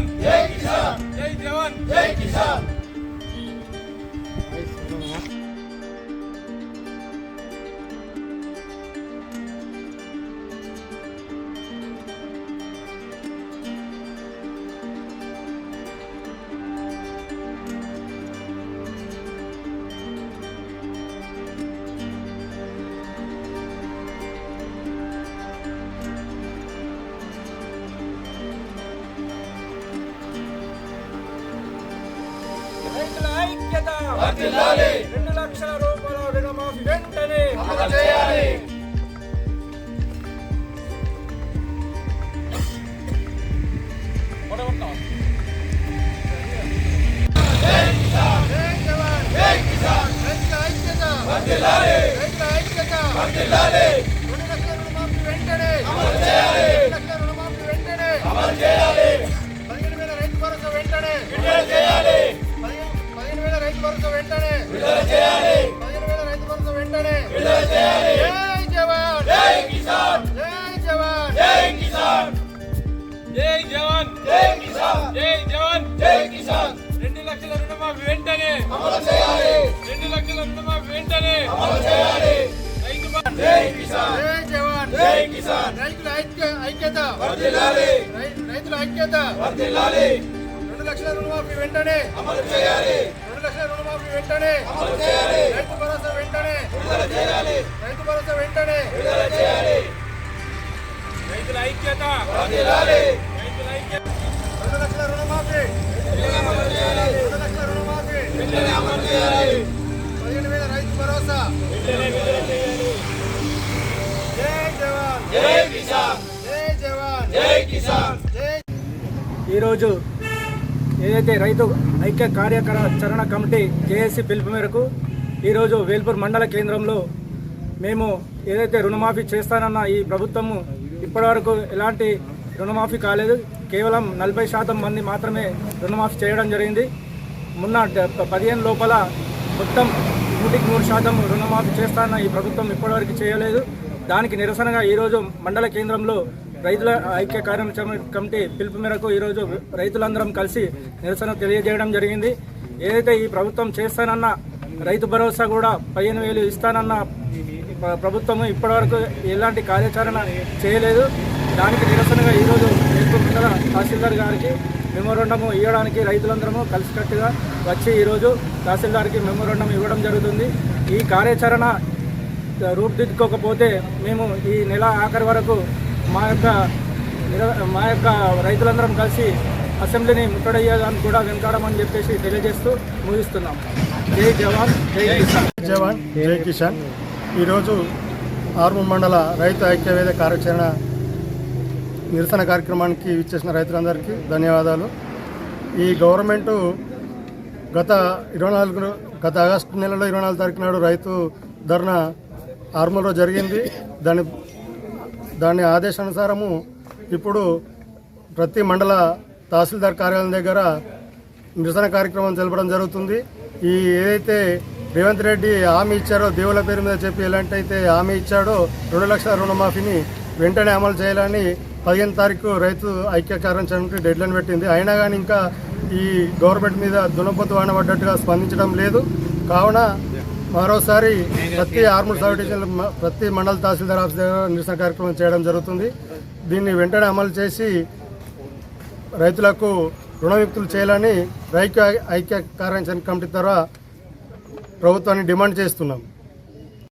జవాన్ రైతుల ఐక్యత. రెండు లక్షల రూపాయల రుణమాఫీ వెంటనే. చేయాలి. వెంటనే. అమలు చేయాలి. వెంటనే. అమలు చేయాలి. జై జవాన్. జై కిసాన్. జై జవాన్. జై కిసాన్. రెండు లక్షల రుణమాఫీ వెంటనే. అమలు చేయాలి. రెండు లక్షల రుణమాఫీ వెంటనే. అమలు చేయాలి. రైతు జై కిసాన్. జై జవాన్. జై కిసాన్. రైతుల ఐక్య ఐక్యత. వర్ధిల్లాలి. రైతుల ఐక్యత. వర్ధిల్లాలి. రెండు లక్షల రుణమాఫీ వెంటనే. అమలు చేయాలి. రెండు లక్షల రుణమాఫీ వెంటనే. అమలు చేయాలి. రైతు భరోసా వెంటనే. విడుదల చేయాలి. రైతు భరోసా వెంటనే. విడుదల చేయాలి. రైతుల ఐక్యత. వర్ధిల్లాలి. పదిహేను వేల రైతు భరోసా ఈరోజు ఏదైతే రైతు ఐక్య కార్యాచరణ కమిటీ జేఏసీ పిలుపు మేరకు ఈరోజు వేల్పూర్ మండల కేంద్రంలో మేము ఏదైతే రుణమాఫీ చేస్తానన్న ఈ ప్రభుత్వము ఇప్పటివరకు ఎలాంటి రుణమాఫీ కాలేదు. కేవలం నలభై శాతం మంది మాత్రమే రుణమాఫీ చేయడం జరిగింది. మొన్న పదిహేను లోపల మొత్తం నూటికి నూరు శాతం రుణమాఫీ చేస్తానన్న ఈ ప్రభుత్వం ఇప్పటివరకు చేయలేదు. దానికి నిరసనగా ఈరోజు మండల కేంద్రంలో రైతుల ఐక్య కార్యక్రమ కమిటీ పిలుపు మేరకు ఈరోజు రైతులందరం కలిసి నిరసన తెలియజేయడం జరిగింది. ఏదైతే ఈ ప్రభుత్వం చేస్తానన్న రైతు భరోసా కూడా పదిహేను వేలు ఇస్తానన్న ప్రభుత్వము ప్రభుత్వం ఇప్పటివరకు ఎలాంటి కార్యాచరణ చేయలేదు. దానికి నిరసనగా ఈరోజు వేల్పూర్ తహసీల్దార్ గారికి మెమోరండము ఇవ్వడానికి రైతులందరము కలిసికట్టుగా వచ్చి ఈరోజు తహసీల్దార్కి మెమోరండం ఇవ్వడం జరుగుతుంది. ఈ కార్యాచరణ రూపుదిద్దుకోకపోతే మేము ఈ నెల ఆఖరి వరకు మా యొక్క మా యొక్క రైతులందరం కలిసి అసెంబ్లీని ముట్టడయ్యేదాన్ని కూడా వెనకాడమని చెప్పేసి తెలియజేస్తూ ముగిస్తున్నాం. జై జవాన్ జై కిసాన్. జవాన్ జై కిసాన్. ఈరోజు ఆర్మూర్ మండల రైతు ఐక్యవేద కార్యాచరణ నిరసన కార్యక్రమానికి ఇచ్చేసిన రైతులందరికీ ధన్యవాదాలు. ఈ గవర్నమెంటు గత ఇరవై నాలుగు గత ఆగస్టు నెలలో ఇరవై నాలుగు తారీఖు నాడు రైతు ధర్నా ఆర్మూర్లో జరిగింది. దాని దాని ఆదేశానుసారము ఇప్పుడు ప్రతి మండల తహసీల్దార్ కార్యాలయం దగ్గర నిరసన కార్యక్రమం జరపడం జరుగుతుంది. ఈ ఏదైతే రేవంత్ రెడ్డి హామీ ఇచ్చారో దేవుల పేరు మీద చెప్పి ఎలాంటి అయితే హామీ ఇచ్చాడో రెండు లక్షల రుణమాఫీని వెంటనే అమలు చేయాలని పదిహేను తారీఖు రైతు ఐక్య కార్యాచరణకి డెడ్ లైన్ పెట్టింది. అయినా కానీ ఇంకా ఈ గవర్నమెంట్ మీద దునపొత్తు వాన పడ్డట్టుగా స్పందించడం లేదు. కావున మరోసారి ప్రతి ఆర్మూర్ సబ్డివిజన్ ప్రతి మండల తహసీల్దార్ ఆఫీస్ దగ్గర నిరసన కార్యక్రమం చేయడం జరుగుతుంది. దీన్ని వెంటనే అమలు చేసి రైతులకు రుణవిక్తులు చేయాలని రైతు ఐక్య కార్యాచరణ కమిటీ ద్వారా ప్రభుత్వాన్ని డిమాండ్ చేస్తున్నాం.